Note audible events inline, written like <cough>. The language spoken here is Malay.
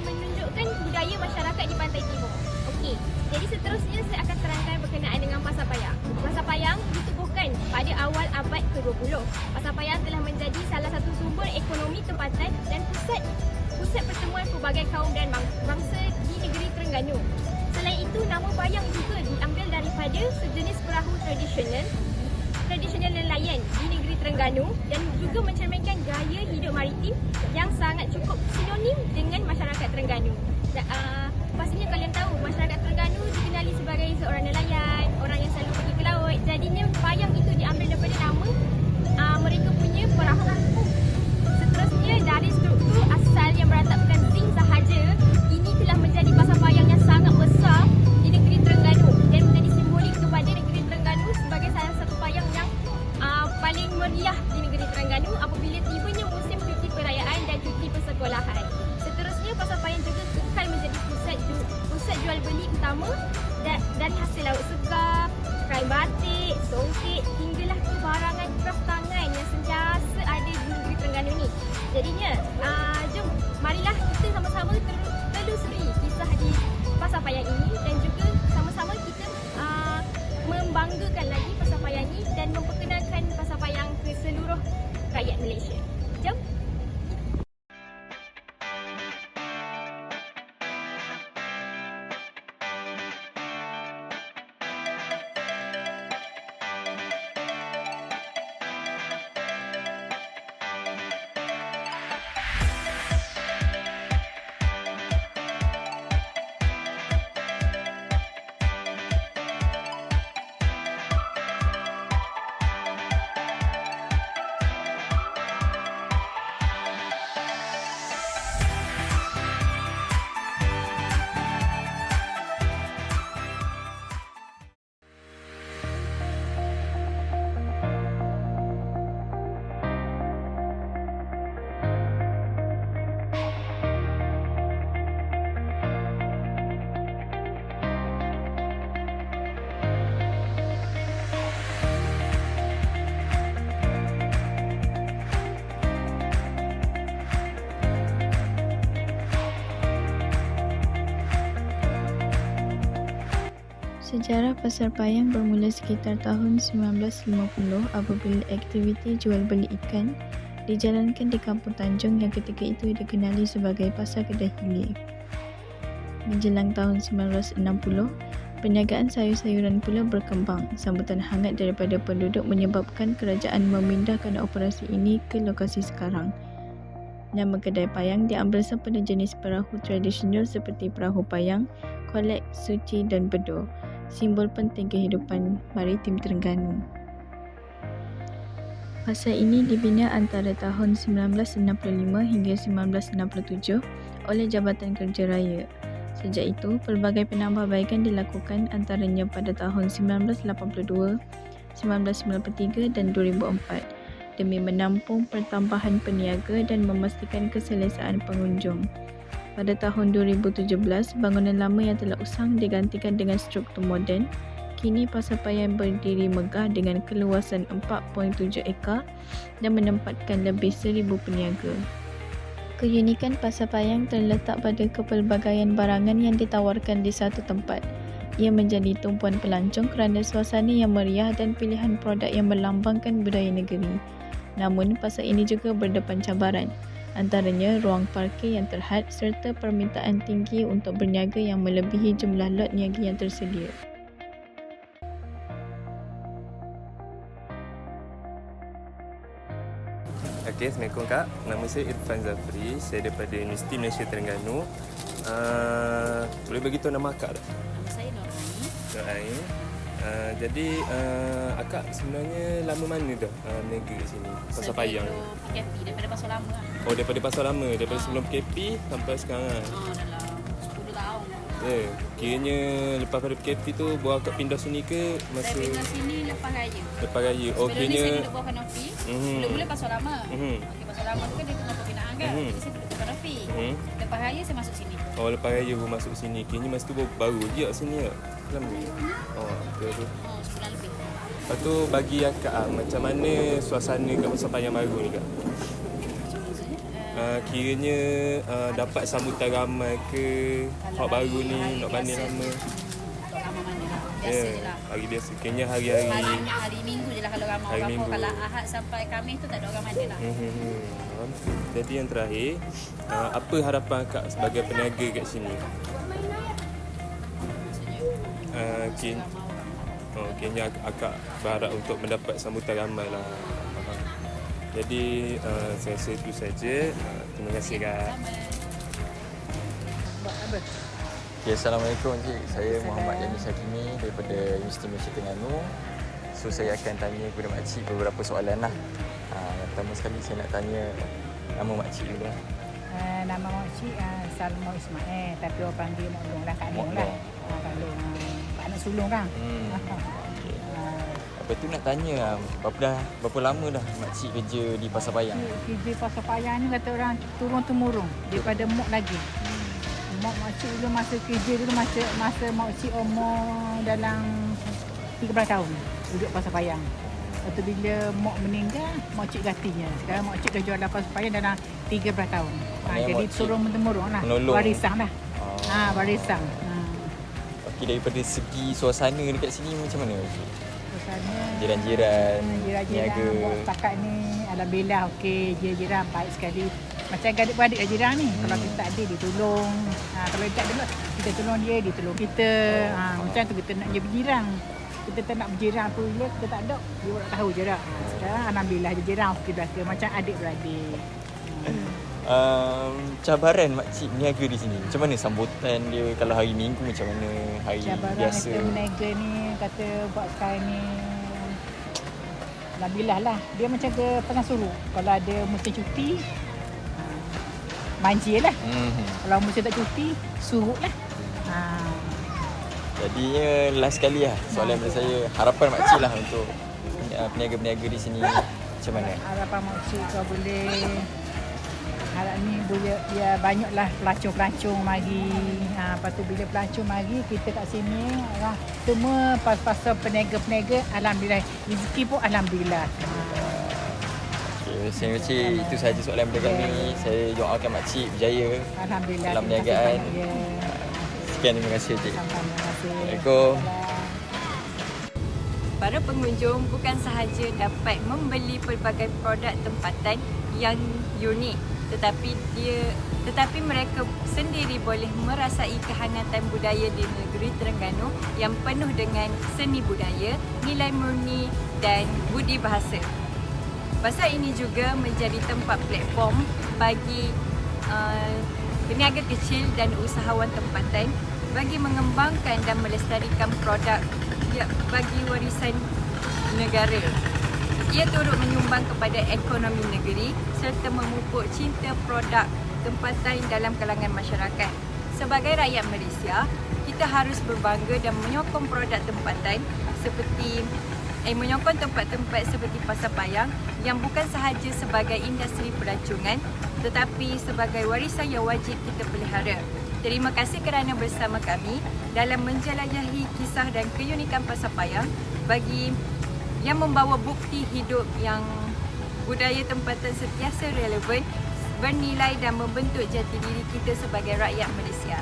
dan menunjukkan budaya masyarakat di pantai timur. Okey, jadi seterusnya saya akan terangkan berkenaan dengan Pasar Payang. Pasar Payang ditubuhkan pada awal abad ke-20. Pasar Payang telah menjadi salah satu sumber ekonomi tempatan dan pusat pusat pertemuan pelbagai kaum dan bang- bangsa di negeri Terengganu. Selain itu, nama Payang juga diambil daripada sejenis perahu tradisional tradisional nelayan di negeri Terengganu dan juga mencerminkan gaya hidup maritim yang sangat cukup sinonim dengan masyarakat Terengganu. Da, uh, pastinya kalian tahu masyarakat Terengganu dikenali sebagai seorang nelayan, Terengganu apabila tibanya musim cuti perayaan dan cuti persekolahan. Seterusnya pasar payang juga kekal menjadi pusat ju- pusat jual beli utama da- dari hasil laut segar, kain batik, songket hinggalah kebarangan kraft tangan yang sentiasa ada di negeri Terengganu ni. Jadinya, uh, Sejarah Pasar Payang bermula sekitar tahun 1950 apabila aktiviti jual beli ikan dijalankan di Kampung Tanjung yang ketika itu dikenali sebagai Pasar Kedah Hilir. Menjelang tahun 1960, perniagaan sayur-sayuran pula berkembang. Sambutan hangat daripada penduduk menyebabkan kerajaan memindahkan operasi ini ke lokasi sekarang. Nama kedai payang diambil pada jenis perahu tradisional seperti perahu payang, kolek, suci dan bedo simbol penting kehidupan maritim Terengganu. Pasar ini dibina antara tahun 1965 hingga 1967 oleh Jabatan Kerja Raya. Sejak itu, pelbagai penambahbaikan dilakukan antaranya pada tahun 1982, 1993 dan 2004 demi menampung pertambahan peniaga dan memastikan keselesaan pengunjung. Pada tahun 2017, bangunan lama yang telah usang digantikan dengan struktur moden. Kini Pasar Payang berdiri megah dengan keluasan 4.7 ekar dan menempatkan lebih 1,000 peniaga. Keunikan Pasar Payang terletak pada kepelbagaian barangan yang ditawarkan di satu tempat. Ia menjadi tumpuan pelancong kerana suasana yang meriah dan pilihan produk yang melambangkan budaya negeri. Namun, pasar ini juga berdepan cabaran antaranya ruang parkir yang terhad serta permintaan tinggi untuk berniaga yang melebihi jumlah lot niaga yang tersedia. Okey, Assalamualaikum Kak. Nama saya Irfan Zafri. Saya daripada Universiti Malaysia Terengganu. Uh, boleh beritahu nama Akak tak? Nama saya Norani. Nur Ain. Uh, jadi uh, Akak sebenarnya lama mana dah uh, berniaga kat sini? Pasar Payang. Sebelum PKP daripada pasal lama lah. Oh, daripada pasar lama. Daripada sebelum PKP sampai sekarang. Oh, dalam 10 tahun. Ya, yeah. kiranya lepas pada PKP tu buat Akak pindah sini ke Saya masa pindah sini lepas raya. lepas raya? Oh, Sebelum ni kiranya... saya duduk bawah kanopi. Mhm. Mula-mula pasal lama. Mhm. Okey, pasal lama tu kan dia tengah pembinaan kan. Mhm. Jadi saya duduk bawah kanopi. Mhm. Lepas raya saya masuk sini. Oh, lepas raya baru masuk sini. Kiranya masa tu baru, baru je kat sini ya? Lama. Oh, betul tu. Oh, sebulan lebih. Lepas tu bagi akak ah, macam mana suasana kat Pasar Payang baru ni kak? Uh, kiranya uh, dapat sambutan ramai ke Hak baru ni nak banding lama lah. Biasa Ya, je lah. Hari biasa Kiranya hari-hari Hari, hari minggu je lah kalau ramai Hari orang. Minggu. Kalau Ahad sampai Khamis tu tak ada orang mana lah. Hmm, hmm, hmm. Jadi yang terakhir uh, Apa harapan akak sebagai peniaga kat sini? Uh, oh, akak, akak berharap untuk mendapat sambutan ramai lah Faham. Jadi uh, saya rasa itu saja uh, Terima kasih kak Okay, Assalamualaikum Encik. Saya Muhammad Yanis Hakimi daripada Universiti Malaysia Terengganu. So saya akan tanya kepada makcik beberapa soalan lah. Ha, yang pertama sekali saya nak tanya nama makcik dulu lah. Uh, nama makcik uh, Salmo Ismail tapi orang panggil Mak Long lah Kak Long lah. Uh, Kak Long. Sulung kan. Hmm. Okay. Uh, Lepas tu nak tanya berapa dah berapa lama dah makcik kerja di Pasar Payang? kerja pasal payah ni kata orang turun temurun daripada mak lagi. Hmm. Mak makcik dulu masa kerja dulu masa masa makcik umur dalam 13 tahun duduk pasal payang. Lepas tu bila mak meninggal, makcik gantinya. Sekarang makcik dah jual pasal payang dalam 13 tahun. Ha, jadi makcik turun temurun lah. menolong. Warisan lah. Ah. Ha, warisan. Ha. Okey, daripada segi suasana dekat sini macam mana? Suasana Jiran-jiran, Hmm, jiran-jiran niaga. setakat ni Alhamdulillah okey jiran-jiran baik sekali macam adik-beradik lah jiran ni kalau Hmm. kita ada dia tolong ha, kalau tak ada kita tolong dia dia tolong kita Oh. ha, macam tu kita nak jadi berjiran kita tak nak berjiran apa bila kita tak ada dia orang tak tahu je dah sekarang Alhamdulillah dia jiran okey belaka macam adik-beradik <laughs> Um, cabaran makcik berniaga di sini. Macam mana sambutan dia kalau hari Minggu macam mana? Hari cabaran biasa. kita berniaga ni kata buat sekarang ni Alhamdulillah lah Dia macam ke pernah suruh Kalau ada musim cuti Manjir lah Hmm. Kalau musim tak cuti Suruh lah ha, Jadinya last sekali lah soalan daripada saya harapan makcik lah untuk peniaga-peniaga di sini macam mana? Harapan makcik kau boleh Harap ni boleh ya banyaklah pelancong-pelancong mari. Ha, lepas tu bila pelancong mari kita kat sini lah, semua pas-pasal peniaga-peniaga alhamdulillah rezeki pun alhamdulillah. Ha. Okay, saya makcik itu sahaja soalan daripada kami. Saya doakan makcik berjaya. Alhamdulillah. Dalam terima kasih perniagaan. Ya. Sekian terima kasih cik. Terima kasih. Assalamualaikum. Para pengunjung bukan sahaja dapat membeli pelbagai produk tempatan yang unik tetapi dia tetapi mereka sendiri boleh merasai kehangatan budaya di negeri Terengganu yang penuh dengan seni budaya, nilai murni dan budi bahasa. Pasar ini juga menjadi tempat platform bagi uh, peniaga kecil dan usahawan tempatan bagi mengembangkan dan melestarikan produk ya, bagi warisan negara. Ia turut menyumbang kepada ekonomi negeri serta memupuk cinta produk tempatan dalam kalangan masyarakat. Sebagai rakyat Malaysia, kita harus berbangga dan menyokong produk tempatan seperti eh, menyokong tempat-tempat seperti Pasar Payang yang bukan sahaja sebagai industri pelancongan tetapi sebagai warisan yang wajib kita pelihara. Terima kasih kerana bersama kami dalam menjelajahi kisah dan keunikan Pasar Payang bagi yang membawa bukti hidup yang budaya tempatan sentiasa relevan, bernilai dan membentuk jati diri kita sebagai rakyat Malaysia.